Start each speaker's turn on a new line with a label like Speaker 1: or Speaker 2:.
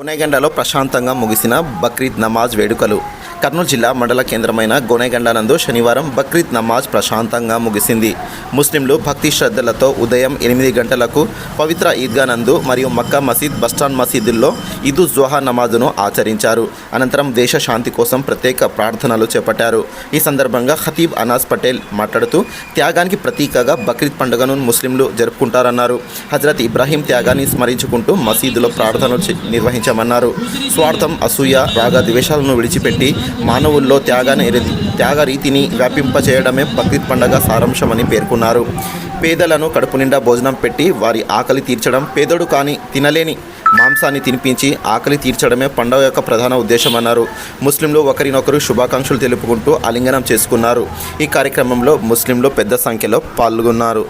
Speaker 1: గోనెగండలో ప్రశాంతంగా ముగిసిన బక్రీద్ నమాజ్ వేడుకలు. కర్నూలు జిల్లా మండల కేంద్రమైన గోనెగండ నందు శనివారం బక్రీద్ నమాజ్ ప్రశాంతంగా ముగిసింది. ముస్లింలు భక్తి శ్రద్ధలతో ఉదయం ఎనిమిది గంటలకు పవిత్ర ఈద్గా నందు మరియు మక్కా మసీద్ బస్టాండ్ మసీదుల్లో ఈదు జోహా నమాజును ఆచరించారు. అనంతరం దేశ శాంతి కోసం ప్రత్యేక ప్రార్థనలు చేపట్టారు. ఈ సందర్భంగా ఖతీబ్ అనాజ్ పటేల్ మాట్లాడుతూ త్యాగానికి ప్రతీకగా బక్రీద్ పండుగను ముస్లింలు జరుపుకుంటారన్నారు. హజరత్ ఇబ్రాహీం త్యాగాన్ని స్మరించుకుంటూ మసీదులో ప్రార్థనలు నిర్వహించారు. ప్రకటించామన్నారు స్వార్థం అసూయ రాగ ద్వేషాలను విడిచిపెట్టి మానవుల్లో త్యాగాన్ని త్యాగ రీతిని వ్యాపింపచేయడమే బక్రీద్ పండగ సారాంశమని పేర్కొన్నారు. పేదలను కడుపు నిండా భోజనం పెట్టి వారి ఆకలి తీర్చడం పేదడు కాని తినలేని మాంసాన్ని తినిపించి ఆకలి తీర్చడమే పండుగ యొక్క ప్రధాన ఉద్దేశమన్నారు. ముస్లింలు ఒకరినొకరు శుభాకాంక్షలు తెలుపుకుంటూ ఆలింగనం చేసుకున్నారు. ఈ కార్యక్రమంలో ముస్లింలు పెద్ద సంఖ్యలో పాల్గొన్నారు.